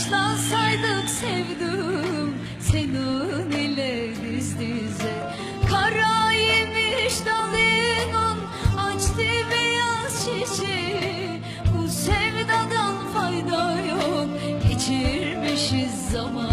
Başlansaydık sevdim senin ile diz dize. Kara yemiş dalının açtı beyaz çiçeği. Bu sevdadan fayda yok geçirmişiz zaman.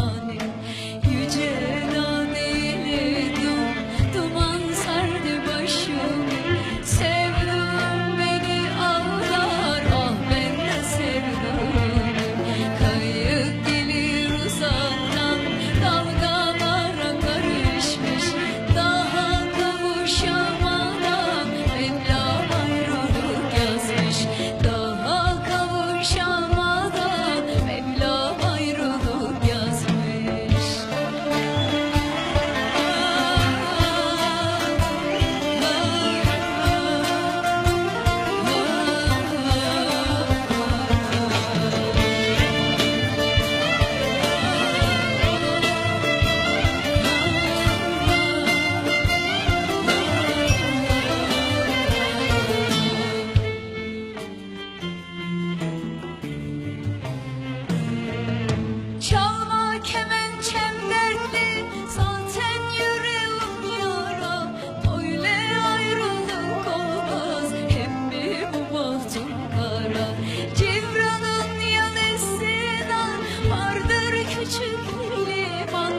Küçük liman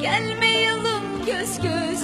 Gelmeyelim göz göze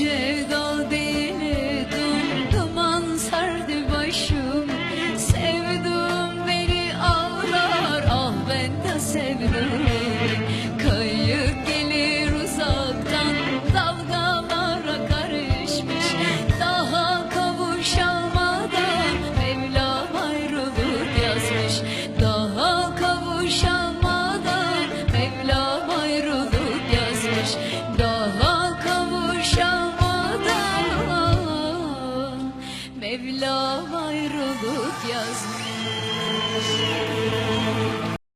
Yeah. Mevlam ayrılık yazmış.